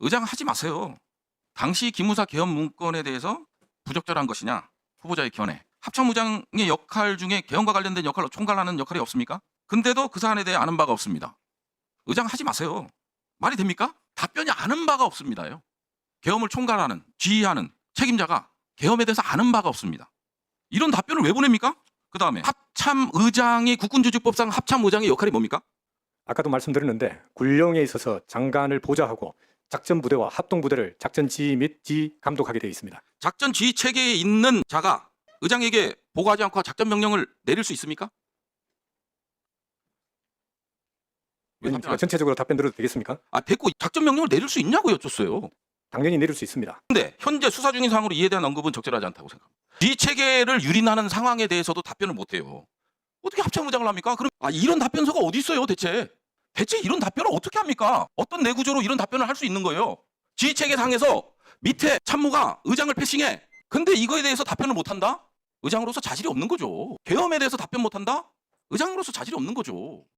의장 하지 마세요. 당시 기무사 개헌 문건에 대해서 부적절한 것이냐 후보자의 견해 합참의장의 역할 중에 개헌과 관련된 역할로 총괄하는 역할이 없습니까? 근데도 그 사안에 대해 아는 바가 없습니다. 의장 하지 마세요. 말이 됩니까? 답변이 아는 바가 없습니다요. 계엄을 총괄하는 지휘하는 책임자가 계엄에 대해서 아는 바가 없습니다. 이런 답변을 왜 보냅니까? 그 다음에 합참의장이 국군조직법상 합참의장의 역할이 뭡니까? 아까도 말씀드렸는데 군령에 있어서 장관을 보좌하고 작전 부대와 합동 부대를 작전 지휘 및 지휘 감독하게 되어 있습니다. 작전 지휘 체계에 있는 자가 의장에게 보고하지 않고 작전 명령을 내릴 수 있습니까? 왜 의원님, 답변 안- 전체적으로 답변 드려도 되겠습니까? 아, 됐고 작전 명령을 내릴 수 있냐고 여쭙어요. 당연히 내릴 수 있습니다. 근데 현재 수사 중인 상황으로 이에 대한 언급은 적절하지 않다고 생각합니다. 이 체계를 유린하는 상황에 대해서도 답변을 못 해요. 어떻게 합참의장을 합니까? 그럼 아, 이런 답변서가 어디 있어요, 대체? 대체 이런 답변을 어떻게 합니까? 어떤 내구조로 이런 답변을 할 수 있는 거예요? 지휘 체계 상에서 밑에 참모가 의장을 패싱해. 근데 이거에 대해서 답변을 못 한다? 의장으로서 자질이 없는 거죠. 계엄에 대해서 답변 못 한다? 의장으로서 자질이 없는 거죠.